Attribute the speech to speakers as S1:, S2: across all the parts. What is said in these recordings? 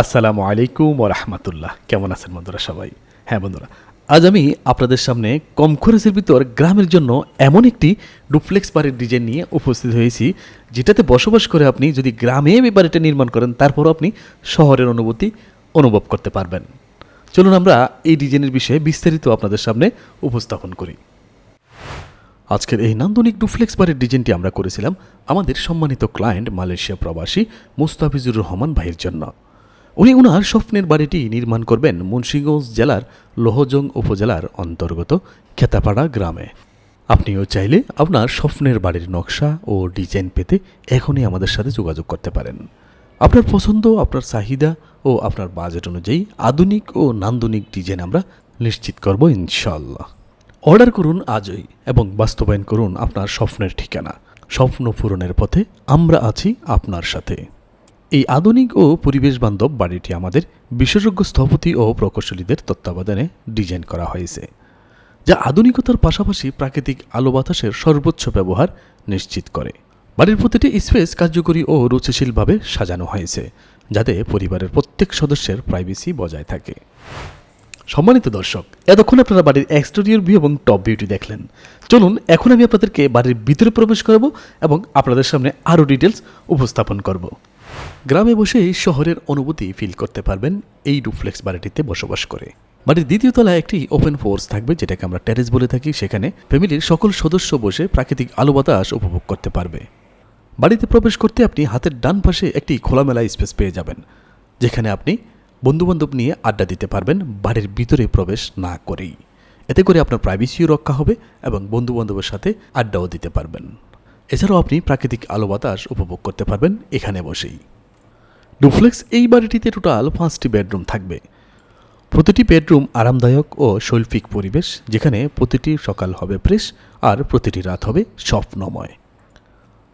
S1: আসসালামু আলাইকুম ওরহমতুল্লাহ কেমন আছেন বন্ধুরা সবাই? হ্যাঁ বন্ধুরা, আজ আমি আপনাদের সামনে কম খরচের ভিতর গ্রামের জন্য এমন একটি ডুপ্লেক্স বাড়ির ডিজাইন নিয়ে উপস্থিত হয়েছি, যেটাতে বসবাস করে আপনি যদি গ্রামে এই বাড়িটা নির্মাণ করেন, তারপরও আপনি শহরের অনুভূতি অনুভব করতে পারবেন। চলুন আমরা এই ডিজাইনের বিষয়ে বিস্তারিত আপনাদের সামনে উপস্থাপন করি। আজকের এই নান্দনিক ডুফ্লেক্স বাড়ির ডিজাইনটি আমরা করেছিলাম আমাদের সম্মানিত ক্লায়েন্ট মালয়েশিয়া প্রবাসী মুস্তাফিজুর রহমান ভাইয়ের জন্য। উনি ওনার স্বপ্নের বাড়িটি নির্মাণ করবেন মুন্সিগঞ্জ জেলার লোহজং উপজেলার অন্তর্গত খেতাপাড়া গ্রামে। আপনিও চাইলে আপনার স্বপ্নের বাড়ির নকশা ও ডিজাইন পেতে এখনই আমাদের সাথে যোগাযোগ করতে পারেন। আপনার পছন্দ, আপনার চাহিদা ও আপনার বাজেট অনুযায়ী আধুনিক ও নান্দনিক ডিজাইন আমরা নিশ্চিত করব ইনশাল্লাহ অর্ডার করুন আজই এবং বাস্তবায়ন করুন আপনার স্বপ্নের ঠিকানা। স্বপ্ন পূরণের পথে আমরা আছি আপনার সাথে। এই আধুনিক ও পরিবেশ বান্ধব বাড়িটি আমাদের বিশেষজ্ঞ স্থপতি ও প্রকৌশলীদের তত্ত্বাবধানে ডিজাইন করা হয়েছে, যা আধুনিকতার পাশাপাশি প্রাকৃতিক আলো বাতাসের সর্বোচ্চ ব্যবহার নিশ্চিত করে। বাড়ির প্রতিটি স্পেস কার্যকরী ও রুচিশীলভাবে সাজানো হয়েছে, যাতে পরিবারের প্রত্যেক সদস্যের প্রাইভেসি বজায় থাকে। সম্মানিত দর্শক, এতক্ষণ আপনারা বাড়ির এক্সটেরিয়র ভিউ এবং টপ ভিউটি দেখলেন। চলুন, এখন আমি আপনাদেরকে বাড়ির ভিতরে প্রবেশ করব এবং আপনাদের সামনে আরও ডিটেলস উপস্থাপন করব। গ্রামে বসেই শহরের অনুভূতি ফিল করতে পারবেন এই ডুপ্লেক্স বাড়িটিতে বসবাস করে। বাড়ির দ্বিতীয় তলায় একটি ওপেন ফোর্স থাকবে, যেটাকে আমরা টেরেস বলে থাকি। সেখানে ফ্যামিলির সকল সদস্য বসে প্রাকৃতিক আলো বাতাস উপভোগ করতে পারবে। বাড়িতে প্রবেশ করতে আপনি হাতের ডান পাশে একটি খোলামেলা স্পেস পেয়ে যাবেন, যেখানে আপনি বন্ধুবান্ধব নিয়ে আড্ডা দিতে পারবেন বাড়ির ভিতরে প্রবেশ না করেই। এতে করে আপনার প্রাইভেসিও রক্ষা হবে এবং বন্ধুবান্ধবের সাথে আড্ডাও দিতে পারবেন। এছাড়াও আপনি প্রাকৃতিক আলো বাতাস উপভোগ করতে পারবেন এখানে বসেই। ডুপ্লেক্স এই বাড়িটিতে টোটাল পাঁচটি বেডরুম থাকবে। প্রতিটি বেডরুম আরামদায়ক ও শৈল্পিক পরিবেশ, যেখানে প্রতিটি সকাল হবে ফ্রেশ আর প্রতিটি রাত হবে স্বপ্নময়।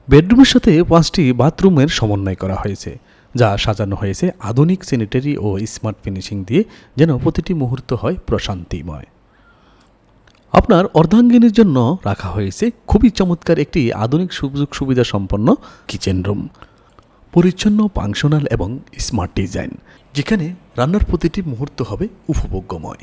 S1: বেডরুমের সাথে পাঁচটি বাথরুমের সমন্বয় করা হয়েছে, যা সাজানো হয়েছে আধুনিক স্যানিটারি ও স্মার্ট ফিনিশিং দিয়ে যেন প্রতিটি মুহূর্ত হয় প্রশান্তিময়। আপনার অর্ধাঙ্গিনীর জন্য রাখা হয়েছে খুবই চমৎকার একটি আধুনিক সুযোগ সুবিধা সম্পন্ন কিচেন রুম। পরিচ্ছন্ন ফাংশনাল এবং স্মার্ট ডিজাইন যেখানে রান্নার প্রতিটি মুহূর্ত হবে উপভোগ্যময়।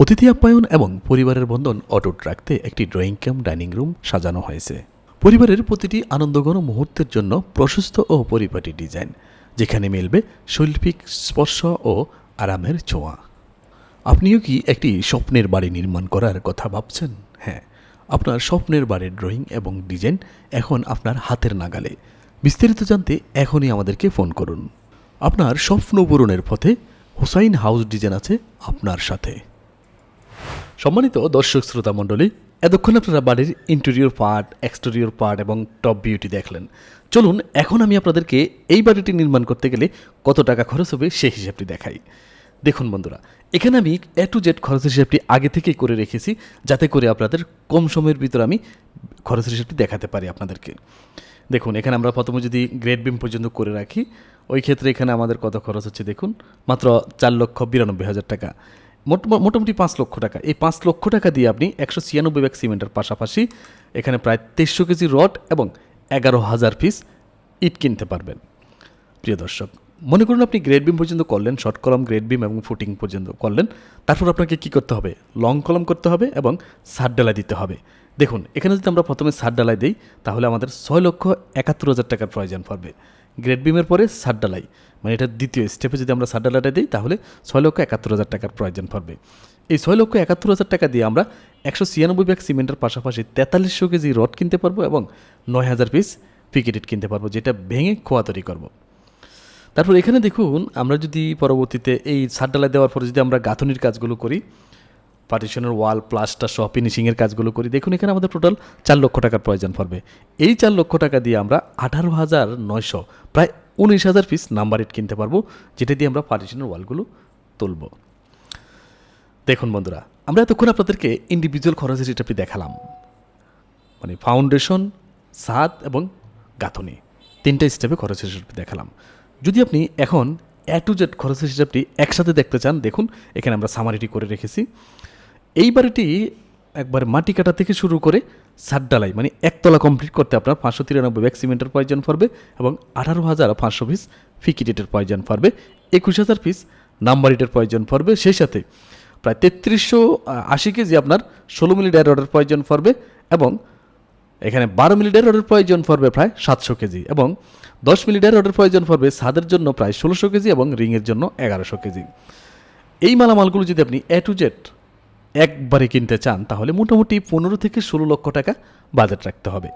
S1: অতিথি আপ্যায়ন এবং পরিবারের বন্ধন অটুট রাখতে একটি ড্রয়িং ক্যাম্প ডাইনিং রুম সাজানো হয়েছে। পরিবারের প্রতিটি আনন্দঘন মুহূর্তের জন্য প্রশস্ত ও পরিপাটি ডিজাইন যেখানে মিলবে শৈল্পিক স্পর্শ ও আরামের ছোঁয়া। আপনিও কি একটি স্বপ্নের বাড়ি নির্মাণ করার কথা ভাবছেন? হ্যাঁ আপনার স্বপ্নের বাড়ির ড্রয়িং এবং ডিজাইন এখন আপনার হাতের নাগালে। বিস্তারিত জানতে এখনই আমাদেরকে ফোন করুন। আপনার স্বপ্ন পূরণের পথে হুসাইন হাউস ডিজাইন আছে আপনার সাথে। সম্মানিত দর্শক শ্রোতা মণ্ডলী, এতক্ষণ আপনারা বাড়ির ইন্টেরিয়র পার্ট এক্সটেরিয়র পার্ট এবং টপ বিউটি দেখলেন। চলুন, এখন আমি আপনাদেরকে এই বাড়িটি নির্মাণ করতে গেলে কত টাকা খরচ হবে সেই হিসাবটি দেখাই। দেখুন বন্ধুরা, এখানে আমি এ টু জেড খরচের হিসাবটি আগে থেকেই করে রেখেছি, যাতে করে আপনাদের কম সময়ের ভিতরে আমি খরচের হিসাবটি দেখাতে পারি আপনাদেরকে। দেখুন, এখানে আমরা প্রথমে যদি গ্রেড বিম পর্যন্ত করে রাখি, ওই ক্ষেত্রে এখানে আমাদের কত খরচ হচ্ছে দেখুন, মাত্র চার লক্ষ বিরানব্বই হাজার টাকা। মোট- মোটামুটি পাঁচ লক্ষ টাকা। এই পাঁচ লক্ষ টাকা দিয়ে আপনি একশো ছিয়ানব্বই ব্যাগ সিমেন্টের পাশাপাশি এখানে প্রায় তেইশশো কেজি রড এবং এগারো হাজার পিস ইট কিনতে পারবেন। প্রিয় দর্শক মনে করুন আপনি গ্রেড বিম পর্যন্ত করলেন শর্ট কলম গ্রেড বিম এবং ফুটিং পর্যন্ত করলেন, তারপর আপনাকে কি করতে হবে? লং কলম করতে হবে এবং সার ডালাই দিতে হবে। দেখুন, এখানে যদি আমরা প্রথমে সার ডালাই দিই, তাহলে আমাদের ছয় লক্ষ একাত্তর হাজার টাকার প্রয়োজন পড়বে। গ্রেড বিমের পরে সার ডালাই মানে এটা দ্বিতীয় স্টেপে যদি আমরা সার ডালাইটা দিই, তাহলে ছয় লক্ষ একাত্তর হাজার টাকার প্রয়োজন পড়বে। এই ছয় লক্ষ একাত্তর হাজার টাকা দিয়ে আমরা একশো ছিয়ানব্বই ব্যাগ সিমেন্টের পাশাপাশি তেতাল্লিশশো কেজি রড কিনতে পারব এবং নয় হাজার পিস পিকেটেড কিনতে পারব, যেটা ভেঙে খোয়া তৈরি করব। তারপর এখানে দেখুন, আমরা যদি পরবর্তীতে এই সারডালাই দেওয়ার পরে যদি আমরা গাঁথনির কাজগুলো করি পার্টিশনের ওয়াল প্লাস্টার সহ ফিনিশিংয়ের কাজগুলো করি, দেখুন এখানে আমাদের টোটাল চার লক্ষ টাকার প্রয়োজন পড়বে। এই চার লক্ষ টাকা দিয়ে আমরা আঠারো হাজার নয়শো, প্রায় উনিশ হাজার পিস নাম্বার ইট কিনতে পারব, যেটা দিয়ে আমরা পার্টিশনের ওয়ালগুলো তুলব। দেখুন বন্ধুরা, আমরা এতক্ষণ আপনাদেরকে ইন্ডিভিজুয়াল খরচের হিসাবটি দেখালাম। মানে ফাউন্ডেশন সাদ এবং গাঁথনি, তিনটা স্টেপে খরচের হিসাবটি দেখালাম। যদি আপনি এখন এ টু জেড খরচের হিসাবটি একসাথে দেখতে চান, দেখুন, এখানে আমরা সামারিটি করে রেখেছি। এই বাড়িটি একবার মাটি কাটা থেকে শুরু করে সাত ডালাই মানে একতলা কমপ্লিট করতে আপনার পাঁচশো তিরানব্বই ব্যাগ সিমেন্টের প্রয়োজন পড়বে এবং আঠারো হাজার পাঁচশো পিস ফিকিটের প্রয়োজন পড়বে, একুশ হাজার পিস নাম্বার ইটের প্রয়োজন পড়বে, সেই সাথে প্রায় তেত্রিশশো আশি কেজি আপনার ষোলো মিলি ডায় রডের প্রয়োজন পড়বে এবং এখানে বারো মিলি ডায় রডের প্রয়োজন পড়বে প্রায় সাতশো কেজি এবং দশ মিলি ডায় রডের প্রয়োজন পড়বে ছাদের জন্য প্রায় ষোলোশো কেজি এবং রিংয়ের জন্য এগারোশো কেজি। এই মালামালগুলো যদি আপনি এ টু জেড একবারে কিনতে চান, তাহলে মোটামুটি পনেরো থেকে ষোলো লক্ষ টাকা বাজেট রাখতে হবে।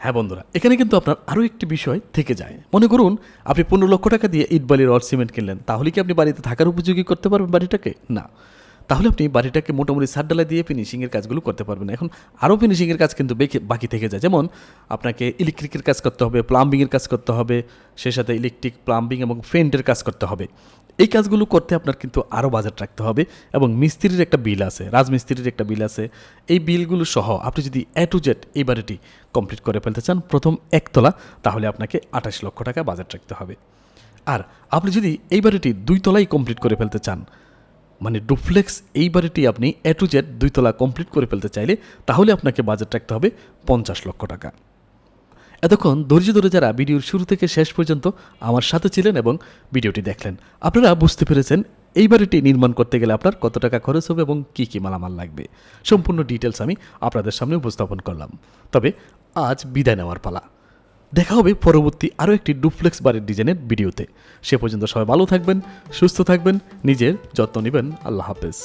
S1: হ্যাঁ বন্ধুরা, এখানে কিন্তু আপনার আরও একটি বিষয় থেকে যায়। মনে করুন, আপনি পনেরো লক্ষ টাকা দিয়ে ইট রড সিমেন্ট কিনলেন, তাহলে কি আপনি বাড়িতে থাকার উপযোগী করতে পারবেন বাড়িটাকে? না। তাহলে আপনি বাড়িটাকে মোটামুটি সাত ডালা দিয়ে ফিনিশিংয়ের কাজগুলো করতে পারবেন। এখন আরও ফিনিশিংয়ের কাজ কিন্তু বেঁকে- থেকে যায়। যেমন আপনাকে ইলেকট্রিকের কাজ করতে হবে প্লাম্বিংয়ের কাজ করতে হবে সে সাথে ইলেকট্রিক প্লাম্বিং এবং পেন্টের কাজ করতে হবে। এই কাজগুলো করতে আপনার কিন্তু আরও বাজেট রাখতে হবে এবং মিস্ত্রির একটা বিল আছে, রাজমিস্ত্রির একটা বিল আছে। এই বিলগুলো সহ আপনি যদি এ টু জেড এই বাড়িটি কমপ্লিট করে ফেলতে চান, প্রথম একতলা, তাহলে আপনাকে আঠাশ লক্ষ টাকা বাজেট রাখতে হবে। আর আপনি যদি এই বাড়িটি দুই তলাই কমপ্লিট করে ফেলতে চান মানে ডুপ্লেক্স এই বাড়িটি আপনি এ টু জেড দুই তলা কমপ্লিট করে ফেলতে চাইলে তাহলে আপনাকে বাজেট রাখতে হবে পঞ্চাশ লক্ষ টাকা। এতক্ষণ ধৈর্য ধরে যারা ভিডিওর শুরু থেকে শেষ পর্যন্ত আমার সাথে ছিলেন এবং ভিডিওটি দেখলেন, আপনারা বুঝতে পেরেছেন এই বাড়িটি নির্মাণ করতে গেলে আপনার কত টাকা খরচ হবে এবং কী কী মালামাল লাগবে। সম্পূর্ণ ডিটেলস আমি আপনাদের সামনে উপস্থাপন করলাম। তবে আজ বিদায় নেওয়ার পালা। দেখা হবে পরবর্তী আরও একটি ডুপ্লেক্স বাড়ির ডিজাইনের ভিডিওতে। সে পর্যন্ত সবাই ভালো থাকবেন, সুস্থ থাকবেন, নিজের যত্ন নেবেন। আল্লাহ হাফেজ।